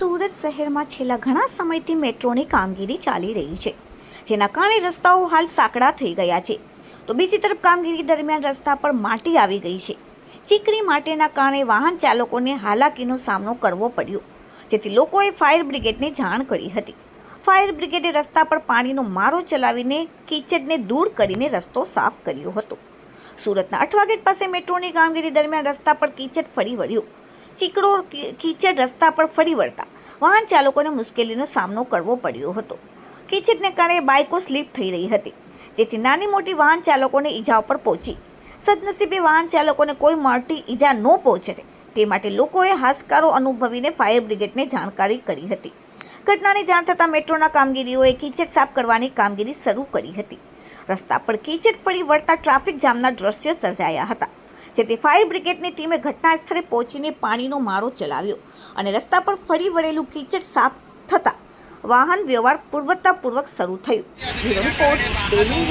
સુરત શહેરમાં છેલ્લા ઘણા સમયથી મેટ્રોની કામગીરી ચાલી રહી છે, જેના કારણે રસ્તાઓ હાલ સાંકડા થઈ ગયા છે. તો બીજી તરફ કામગીરી દરમિયાન રસ્તા પર માટી આવી ગઈ છે. ચીકણી માટેના કારણે વાહન ચાલકોને હાલાકીનો સામનો કરવો પડ્યો, જેથી લોકોએ ફાયર બ્રિગેડને જાણ કરી હતી. ફાયર બ્રિગેડે રસ્તા પર પાણીનો મારો ચલાવીને કીચડને દૂર કરીને રસ્તો સાફ કર્યો હતો. સુરતના અઠવા ગેટ પાસે મેટ્રોની કામગીરી દરમિયાન રસ્તા પર કીચડ ફરી વળ્યો. ચીકડો કીચડ રસ્તા પર ફરી વળતા વાહન ચાલકોને મુશ્કેલીનો સામનો કરવો પડ્યો હતો. કીચડને કારણે બાઇકો સ્લીપ થઈ રહી હતી. જેથી નાની મોટી વાહન ચાલકોને ઈજાઓ પર પહોંચી. સદનસીબે વાહન ચાલકોને કોઈ મોટી ઈજા ન પહોંચે તે માટે લોકોએ હાશકારો અનુભવીને ફાયર બ્રિગેડને જાણકારી કરી હતી. ઘટનાની જાણ થતાં મેટ્રોના કામગીરીઓએ કીચડ સાફ કરવાની કામગીરી શરૂ કરી હતી. રસ્તા પર કીચડ ફરી વળતા ટ્રાફિક જામના દ્રશ્યો સર્જાયા હતા. જેથી ફાયર બ્રિગેડની ટીમે ઘટના સ્થળે પહોંચીને પાણીનો મારો ચલાવ્યો અને રસ્તા પર ફરી વળેલું કીચડ સાફ થતાં વાહન વ્યવહાર પૂર્વતાપૂર્વક શરૂ થયું. Report, daily